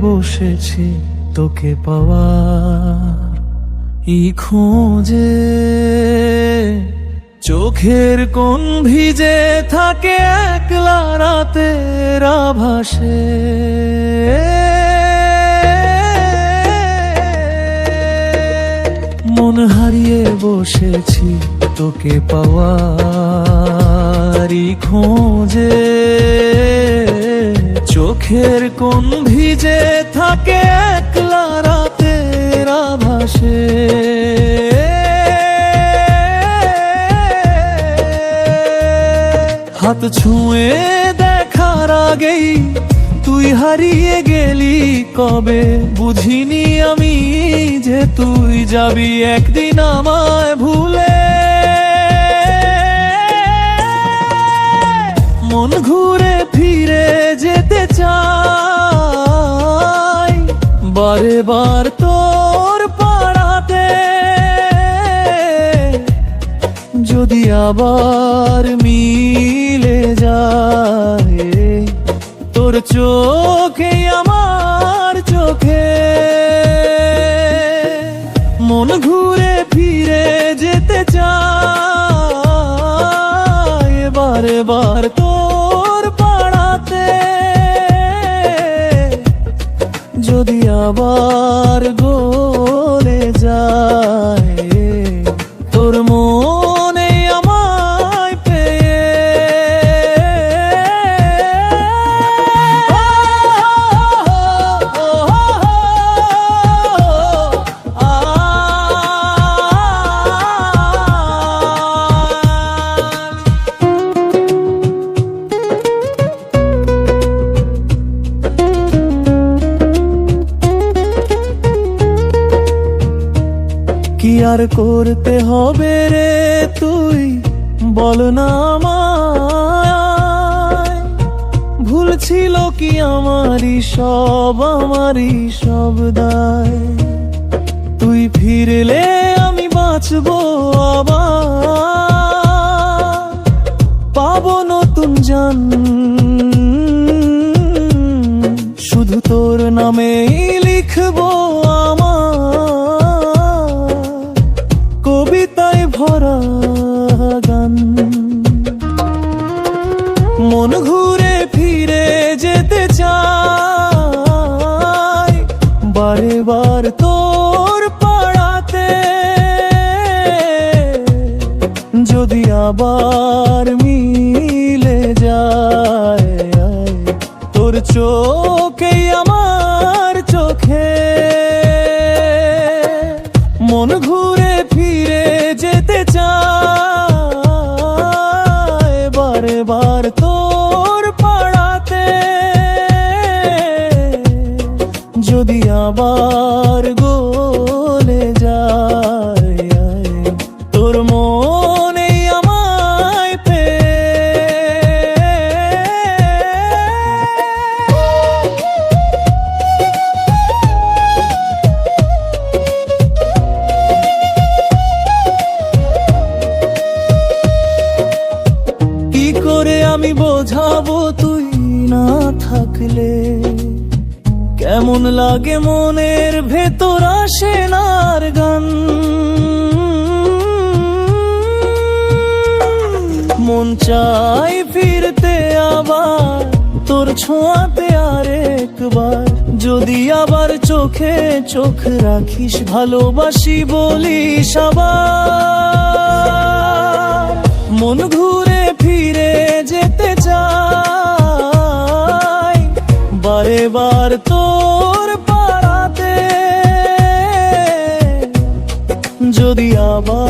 বসেছি তোকে পাওয়ার ই খোঁজে। চোখের কোন ভিজে থাকে একলা রাতের আভাসে। মন হারিয়ে বসেছি তোকে পাওয়ারি খোঁজে। চোখের কোন ভিজে থাকে একলা রাতের আভাসে। হাত ছুঁয়ে দেখার আগেই তুই হারিয়ে গেলি কবে? বুঝিনি আমি যে তুই যাবি একদিন আমায় ভুলে। মন ঘুরে ফিরে বারে বার তোর পাড়াতে। যদি আবার মিলে যায়, তোর চোখে, আমার চোখে। মন ঘুরে ফিরে যেতে চায়, বারে বার তোর আবার গলে যায়। কি আর করতে হবে রে তুই? বল না আমায়। ভুল ছিল কি আমারই সব আমারই সব দায়। তুই ফিরলে আমি বাঁচবো আবার। পাবো নতুন জান। শুধু তোর নামেই লিখব তোর পাড়াতে। যদি আবার মিলে যায় তোর চোখে আমার চোখে। মন ঘুরে ফিরে যদি আবার গলে যায়, তোর মনে আমায় পেয়ে কি করে আমি বোঝাবো তুই না থাকলে? কেমন লাগে মনের ভেতর আসে নার গান। মন চাই ফিরতে আবার, তোর ছোঁয়াতে আর একবার। যদি আবার চোখে চোখ রাখিস, ভালোবাসি বলিস আবার। মন ঘুরে ফিরে যেতে চাই বারে বার তোর বাবা